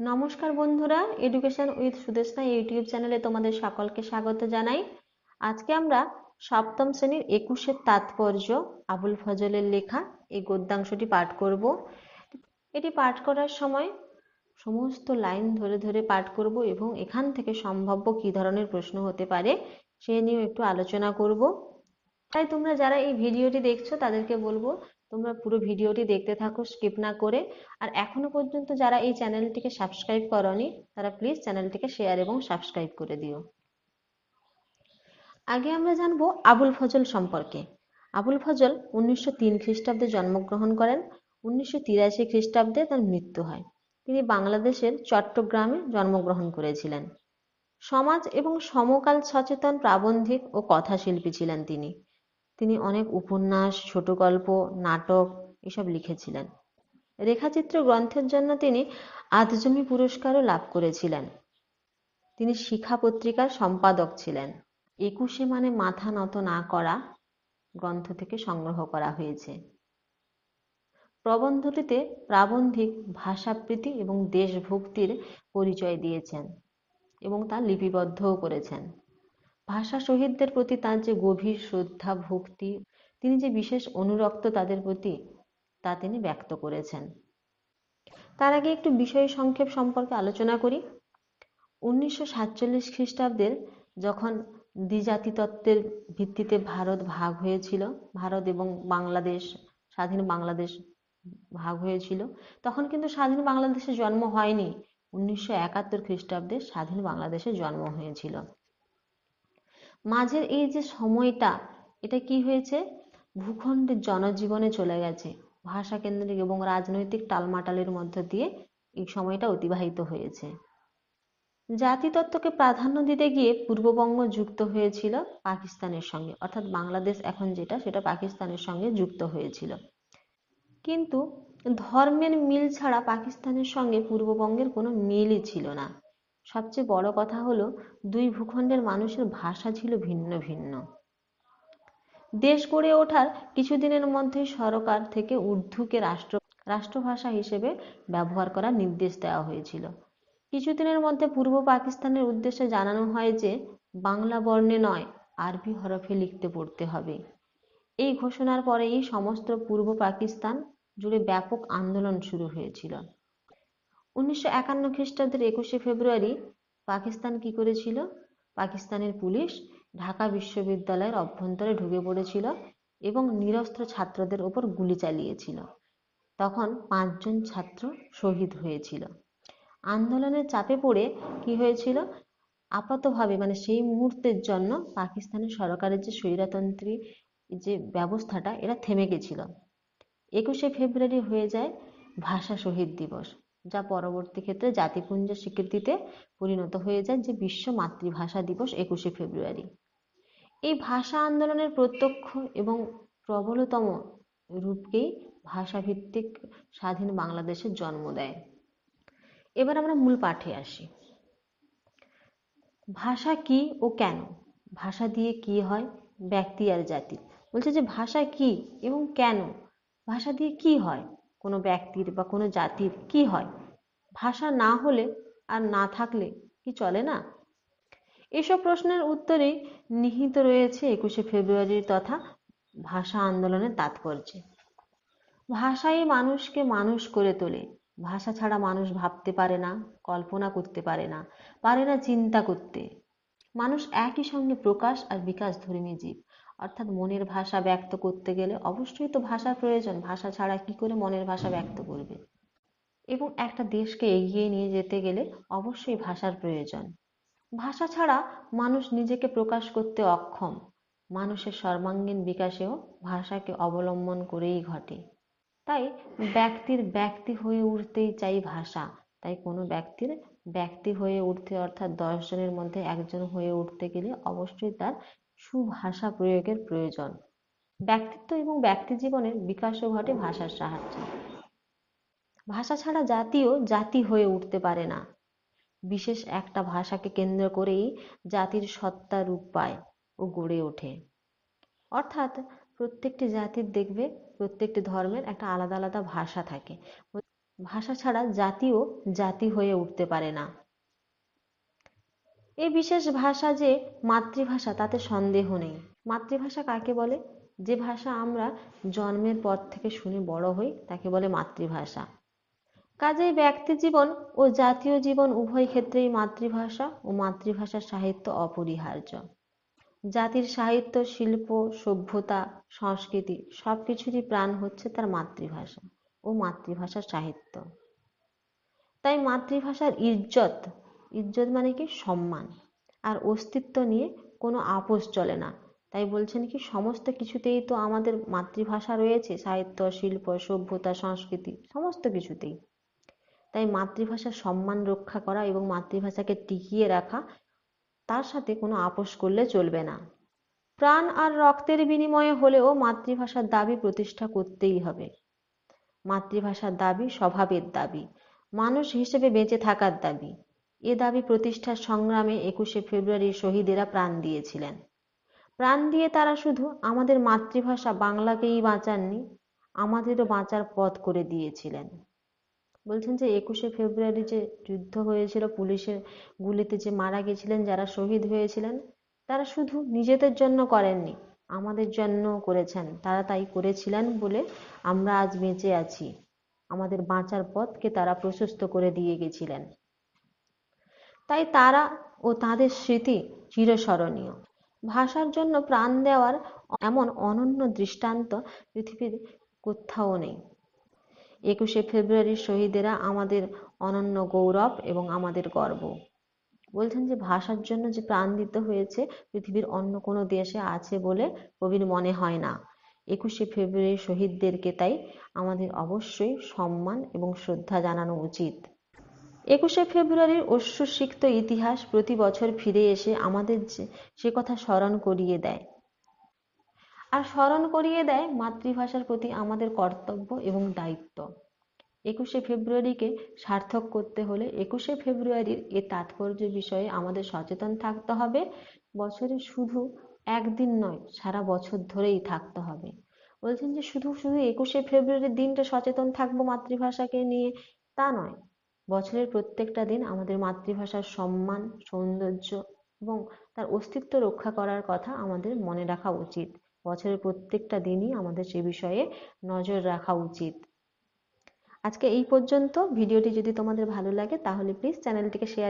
নমস্কার বন্ধুরা education with Sudeshna YouTube চ্যানেলে তোমাদের সকলকে স্বাগত জানাই। আজকে আমরা সপ্তম শ্রেণির একুশের তাৎপর্য আবুল ফজলের লেখা, এই গদ্যাংশটি পাঠ করব। এটি পাঠ করার সময় সমস্ত লাইন ধরে ধরে পাঠ করব এবং এখান থেকে সম্ভাব্য কী ধরনের প্রশ্ন হতে পারে সে নিয়েও একটু আলোচনা করব। তাই তোমরা যারা এই ভিডিওটি দেখছ তাদেরকে বলব তোমরা পুরো ভিডিওটি দেখতে থাকো স্কিপ না করে। আর এখনও পর্যন্ত যারা এই চ্যানেলটিকে সাবস্ক্রাইব করনি, তারা প্লিজ চ্যানেলটিকে শেয়ার এবং সাবস্ক্রাইব করে দিও। আগে আমরা জানব আবুল ফজল সম্পর্কে। আবুল ফজল উনিশশো তিন খ্রিস্টাব্দে জন্মগ্রহণ করেন, উনিশশো তিরাশি খ্রিস্টাব্দে তার মৃত্যু হয়। তিনি বাংলাদেশের চট্টগ্রামে জন্মগ্রহণ করেছিলেন। সমাজ এবং সমকাল সচেতন, প্রাবন্ধিক ও কথাশিল্পী ছিলেন তিনি। তিনি অনেক উপন্যাস, ছোট গল্প, নাটক এসব লিখেছিলেন। রেখাচিত্র গ্রন্থের জন্য তিনি আধজমি পুরস্কারও লাভ করেছিলেন। তিনি শিখা পত্রিকার সম্পাদক ছিলেন। একুশে মানে মাথা নত না করা গ্রন্থ থেকে সংগ্রহ করা হয়েছে। প্রবন্ধটিতে প্রাবন্ধিক ভাষাপ্রীতি এবং দেশভক্তির পরিচয় দিয়েছেন এবং তা লিপিবদ্ধও করেছেন। ভাষা শহীদদের প্রতি তার যে গভীর শ্রদ্ধা, ভক্তি, তিনি যে বিশেষ অনুরক্ত তাদের প্রতি, তা তিনি ব্যক্ত করেছেন। তার আগে একটু বিষয় সংক্ষেপ সম্পর্কে আলোচনা করি। উনিশশো সাতচল্লিশ খ্রিস্টাব্দের যখন দ্বিজাতি তত্ত্বের ভিত্তিতে ভারত ভাগ হয়েছিল, ভারত এবং বাংলাদেশ, স্বাধীন বাংলাদেশ ভাগ হয়েছিল, তখন কিন্তু স্বাধীন বাংলাদেশে জন্ম হয়নি। উনিশশো একাত্তর খ্রিস্টাব্দে স্বাধীন বাংলাদেশে জন্ম হয়েছিল। মাঝের এই যে সময়টা, এটা কি হয়েছে? ভূখণ্ডের জনজীবনে চলে গেছে। ভাষা কেন্দ্রিক এবং রাজনৈতিক টালমাটালের মধ্য দিয়ে এই সময়টা অতিবাহিত হয়েছে। জাতিতত্ত্বকে প্রাধান্য দিতে গিয়ে পূর্ববঙ্গ যুক্ত হয়েছিল পাকিস্তানের সঙ্গে, অর্থাৎ বাংলাদেশ এখন যেটা, সেটা পাকিস্তানের সঙ্গে যুক্ত হয়েছিল। কিন্তু ধর্মের মিল ছাড়া পাকিস্তানের সঙ্গে পূর্ববঙ্গের কোনো মিলই ছিল না। সবচেয়ে বড় কথা হলো, দুই ভূখণ্ডের মানুষের ভাষা ছিল ভিন্ন ভিন্ন। দেশ গড়ে ওঠার কিছুদিনের মধ্যে সরকার থেকে উর্দুকে রাষ্ট্র, রাষ্ট্রভাষা হিসেবে ব্যবহার করার নির্দেশ দেওয়া হয়েছিল। কিছুদিনের মধ্যে পূর্ব পাকিস্তানের উদ্দেশ্যে জানানো হয় যে, বাংলা বর্ণে নয়, আরবি হরফে লিখতে পড়তে হবে। এই ঘোষণার পরেই সমস্ত পূর্ব পাকিস্তান জুড়ে ব্যাপক আন্দোলন শুরু হয়েছিল। উনিশশো একান্ন খ্রিস্টাব্দের একুশে ফেব্রুয়ারি পাকিস্তান কি করেছিল? পাকিস্তানের পুলিশ ঢাকা বিশ্ববিদ্যালয়ের অভ্যন্তরে ঢুকে পড়েছিল এবং নিরস্ত্র ছাত্রদের ওপর গুলি চালিয়েছিল। তখন পাঁচজন ছাত্র শহীদ হয়েছিল। আন্দোলনের চাপে পড়ে কি হয়েছিল? আপাতভাবে মানে সেই মুহূর্তের জন্য পাকিস্তানের সরকারের যে স্বৈরতন্ত্রী যে ব্যবস্থাটা এটা থেমে গেছিল। একুশে ফেব্রুয়ারি হয়ে যায় ভাষা শহীদ দিবস। যা পরবর্তী ক্ষেত্রে জাতিপুঞ্জের স্বীকৃতিতে পরিণত হয়ে যায় যে বিশ্ব মাতৃভাষা দিবস একুশে ফেব্রুয়ারি। এই ভাষা আন্দোলনের প্রত্যক্ষ এবং প্রবলতম রূপকেই ভাষাভিত্তিক স্বাধীন বাংলাদেশের জন্ম দেয়। এবার আমরা মূল পাঠে আসি। ভাষা কি ও কেন? ভাষা দিয়ে কি হয়? ব্যক্তি আর জাতি। বলছে যে ভাষা কি এবং কেন? ভাষা দিয়ে কি হয়? কোনো ব্যক্তির বা কোনো জাতির কি হয়? ভাষা না হলে আর না থাকলে কি চলে না? এসব প্রশ্নের উত্তরেই নিহিত রয়েছে একুশে ফেব্রুয়ারির তথা ভাষা আন্দোলনের তাৎপর্যে। ভাষাই মানুষকে মানুষ করে তোলে। ভাষা ছাড়া মানুষ ভাবতে পারে না, কল্পনা করতে পারে না পারে না চিন্তা করতে। মানুষ একই সঙ্গে প্রকাশ আর বিকাশ ধর্মী জীব। অর্থাৎ মনের ভাষা ব্যক্ত করতে গেলে অবশ্যই তো ভাষার প্রয়োজন। ভাষা ছাড়া কি করে মনের ভাষা ব্যক্ত করবে? এবং একটা দেশকে এগিয়ে নিয়ে যেতে গেলে অবশ্যই ভাষার প্রয়োজন। ভাষা ছাড়া মানুষ নিজেকে প্রকাশ করতে অক্ষম। মানুষের সর্বাঙ্গীন বিকাশেও ভাষাকে অবলম্বন করেই ঘটে। তাই ব্যক্তির ব্যক্তি হয়ে উঠতেই চাই ভাষা। তাই কোনো ব্যক্তির ব্যক্তি হয়ে উঠতে অর্থাৎ দশজনের মধ্যে একজন হয়ে উঠতে গেলে অবশ্যই তার সুভাষা প্রয়োগের প্রয়োজন। ব্যক্তিত্ব এবং ব্যক্তি জীবনের বিকাশও ঘটে ভাষার সাহায্যে। ভাষা ছাড়া জাতিও জাতি হয়ে উঠতে পারে না। বিশেষ একটা ভাষাকে কেন্দ্র করেই জাতির সত্তা রূপ পায় ও গড়ে ওঠে। অর্থাৎ প্রত্যেকটি জাতির দেখবে প্রত্যেকটি ধর্মের একটা আলাদা আলাদা ভাষা থাকে। ভাষা ছাড়া জাতিও জাতি হয়ে উঠতে পারে না। এ বিশেষ ভাষা যে মাতৃভাষা, তাতে সন্দেহ নেই। মাতৃভাষা কাকে বলে? যে ভাষা আমরা জন্মের পর থেকে শুনে বড় হই, তাকে বলে মাতৃভাষা। কাজেই ব্যক্তি জীবন ও জাতীয় জীবন উভয় ক্ষেত্রেই মাতৃভাষা ও মাতৃভাষার সাহিত্য অপরিহার্য। জাতির সাহিত্য, শিল্প, সভ্যতা, সংস্কৃতি সব কিছুরই প্রাণ হচ্ছে তার মাতৃভাষা ও মাতৃভাষার সাহিত্য। তাই মাতৃভাষার ইজ্জত ইজ্জত মানে কি সম্মান। আর অস্তিত্ব নিয়ে কোনো আপোষ চলে না। তাই বলছেন কি, সমস্ত কিছুতেই তো আমাদের মাতৃভাষা রয়েছে, সাহিত্য, শিল্প, সভ্যতা, সংস্কৃতি, সমস্ত কিছুতেই। তাই মাতৃভাষার সম্মান রক্ষা করা এবং মাতৃভাষাকে টিকিয়ে রাখা, তার সাথে কোনো আপোষ করলে চলবে না। প্রাণ আর রক্তের বিনিময়ে হলেও মাতৃভাষার দাবি প্রতিষ্ঠা করতেই হবে। মাতৃভাষার দাবি স্বভাবের দাবি, মানুষ হিসেবে বেঁচে থাকার দাবি। এ দাবি প্রতিষ্ঠার সংগ্রামে একুশে ফেব্রুয়ারি শহীদেরা প্রাণ দিয়েছিলেন। প্রাণ দিয়ে তারা শুধু আমাদের মাতৃভাষা বাংলাকেই বাঁচাননি, আমাদেরও বাঁচার পথ করে দিয়েছিলেন। বলছেন যে, একুশে ফেব্রুয়ারি যে যুদ্ধ হয়েছিল, পুলিশের গুলিতে যে মারা গেছিলেন, যারা শহীদ হয়েছিলেন, তারা শুধু নিজেদের জন্য করেননি, আমাদের জন্য করেছেন। তারা তাই করেছিলেন বলে আমরা আজ বেঁচে আছি। আমাদের বাঁচার পথকে তারা প্রশস্ত করে দিয়ে গেছিলেন। তাই তারা ও তাদের স্মৃতি চিরস্মরণীয়। ভাষার জন্য প্রাণ দেওয়ার এমন অনন্য দৃষ্টান্ত পৃথিবীর কোথাও নেই। একুশে ফেব্রুয়ারির শহীদেরা আমাদের অনন্য গৌরব এবং আমাদের গর্ব। বলছেন যে ভাষার জন্য যে প্রাণ দিতে হয়েছে পৃথিবীর অন্য কোনো দেশে আছে বলে কবির মনে হয় না। একুশে ফেব্রুয়ারি শহীদদেরকে তাই আমাদের অবশ্যই সম্মান এবং শ্রদ্ধা জানানো উচিত। একুশে ফেব্রুয়ারির অশ্রুসিক্ত ইতিহাস প্রতি বছর ফিরে এসে আমাদের সে কথা স্মরণ করিয়ে দেয়। আর স্মরণ করিয়ে দেয় মাতৃভাষার প্রতি আমাদের কর্তব্য এবং দায়িত্ব। একুশে ফেব্রুয়ারিকে সার্থক করতে হলে একুশে ফেব্রুয়ারির এ তাৎপর্য বিষয়ে আমাদের সচেতন থাকতে হবে। বছরে শুধু একদিন নয়, সারা বছর ধরেই থাকতে হবে। বলছেন যে শুধু শুধু একুশে ফেব্রুয়ারির দিনটা সচেতন থাকব মাতৃভাষাকে নিয়ে তা নয় বছরের প্রত্যেকটা দিন আমাদের মাতৃভাষার সম্মান, সৌন্দর্য এবং তার অস্তিত্ব রক্ষা করার কথা আমাদের মনে রাখা উচিত। বছরের প্রত্যেকটা দিনই আমাদের সে বিষয়ে নজর রাখা উচিত। আজকে এই পর্যন্ত। ভিডিওটি যদি তোমাদের ভালো লাগে তাহলে প্লিজ চ্যানেলটিকে শেয়ার